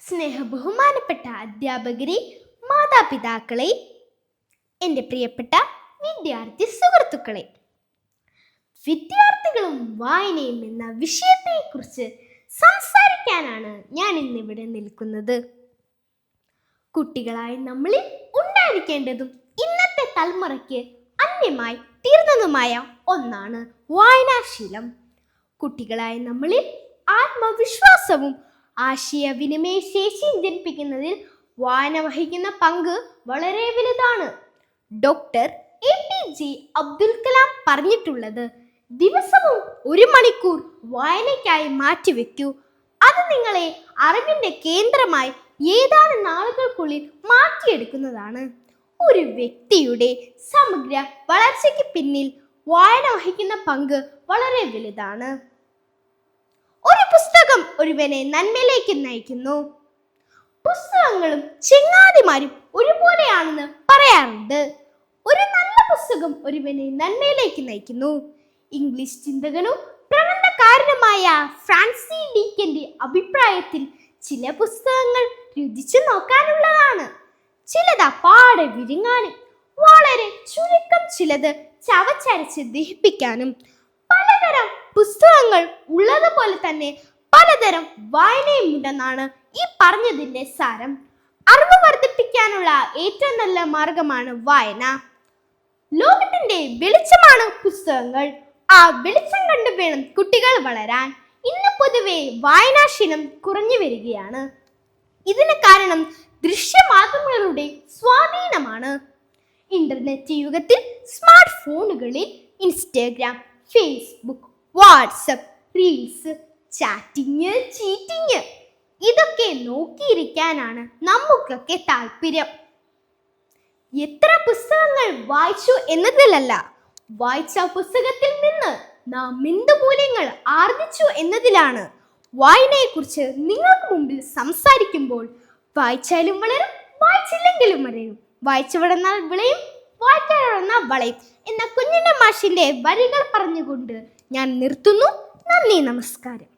സ്നേഹബഹുമാനപ്പെട്ട അധ്യാപകരെ മാതാപിതാക്കളെ എന്റെ പ്രിയപ്പെട്ട വിദ്യാർത്ഥി സുഹൃത്തുക്കളെ വിദ്യാർത്ഥികളും വായനയും എന്ന വിഷയത്തെക്കുറിച്ച് സംസാരിക്കാനാണ് ഞാൻ ഇന്നിവിടെ നിൽക്കുന്നത്. കുട്ടികളായി നമ്മളിൽ ഉണ്ടായിരിക്കേണ്ടതും ഇന്നത്തെ തലമുറയ്ക്ക് അന്യമായി തീർന്നതുമായ ഒന്നാണ് വായനാശീലം. കുട്ടികളായ നമ്മളിൽ ആത്മവിശ്വാസവും ആശയവിനിമയ ശേഷി ജനിപ്പിക്കുന്നതിൽ വായന വഹിക്കുന്ന പങ്ക് വളരെ വലുതാണ്. Doctor A P J Abdul Kalam പറഞ്ഞിട്ടുള്ളത് ദിവസവും ഒരു മണിക്കൂർ വായനയ്ക്കായി മാറ്റിവെക്കൂ. അത് നിങ്ങളെ അറിവിന്റെ കേന്ദ്രമായി ഏതാനും നാളുകൾക്കുള്ളിൽ മാറ്റിയെടുക്കുന്നതാണ്. ഒരു വ്യക്തിയുടെ സമഗ്ര വളർച്ചയ്ക്ക് പിന്നിൽ വായന വഹിക്കുന്ന പങ്ക് വളരെ വലുതാണ്. ഒരു പുസ്തകം ഒരുവനെ നന്മയിലേക്ക് നയിക്കുന്നു. പുസ്തകങ്ങളും ചെങ്ങാതിമാരും ഒരുപോലെയാണെന്ന് പറയാറുണ്ട്. ഒരു നല്ല പുസ്തകം ഒരുവനെ നന്മയിലേക്ക് നയിക്കുന്നു. ഇംഗ്ലീഷ് ചിന്തകനും പ്രബന്ധകാരനുമായ ഫ്രാൻസി ഡീക്കന്റെ അഭിപ്രായത്തിൽ ചില പുസ്തകങ്ങൾ രുചിച്ചു നോക്കാനുള്ളതാണ്. ചിലത് അപ്പാടെ വിരുങ്ങാനും വളരെ ചുരുക്കം ചിലത് ചവച്ചരച്ച് ദഹിപ്പിക്കാനും പുസ്തകങ്ങൾ ഉള്ളതുപോലെ തന്നെ പലതരം വായനയും ഉണ്ടെന്നാണ് ഈ പറഞ്ഞതിന്റെ സാരം. അറിവ് വർദ്ധിപ്പിക്കാനുള്ള ഏറ്റവും നല്ല മാർഗമാണ് വായന. ലോകത്തിന്റെ വെളിച്ചമാണ് പുസ്തകങ്ങൾ. ആ വെളിച്ചം കണ്ടു വേണം കുട്ടികൾ വളരാൻ. ഇന്ന് പൊതുവെ വായനാശീലം കുറഞ്ഞു വരികയാണ്. ഇതിന് കാരണം ദൃശ്യമാധ്യമങ്ങളുടെ സ്വാധീനമാണ്. ഇന്റർനെറ്റ് യുഗത്തിൽ സ്മാർട്ട് ഫോണുകളിൽ Instagram Facebook WhatsApp reels chatting cheating ഇതൊക്കെ നോക്കിയിരിക്കാനാണ് നമുക്കൊക്കെ താല്പര്യം. എത്ര പുസ്തകങ്ങൾ വായിച്ചു എന്നതിലല്ല വായിച്ച പുസ്തകത്തിൽ നിന്ന് നാം എന്ത് മൂല്യങ്ങൾ ആർജിച്ചു എന്നതിലാണ്. വായനയെക്കുറിച്ച് നിങ്ങൾക്ക് മുമ്പിൽ സംസാരിക്കുമ്പോൾ വായിച്ചാലും വളരും വായിച്ചില്ലെങ്കിലും വളരും. വായിച്ചു വളർന്നാൽ വിളയും വായിക്കാൻ വളയും എന്ന കുഞ്ഞിന്റെ മാഷിന്റെ വരികൾ പറഞ്ഞുകൊണ്ട് ഞാൻ നിർത്തുന്നു. നന്ദി നമസ്കാരം.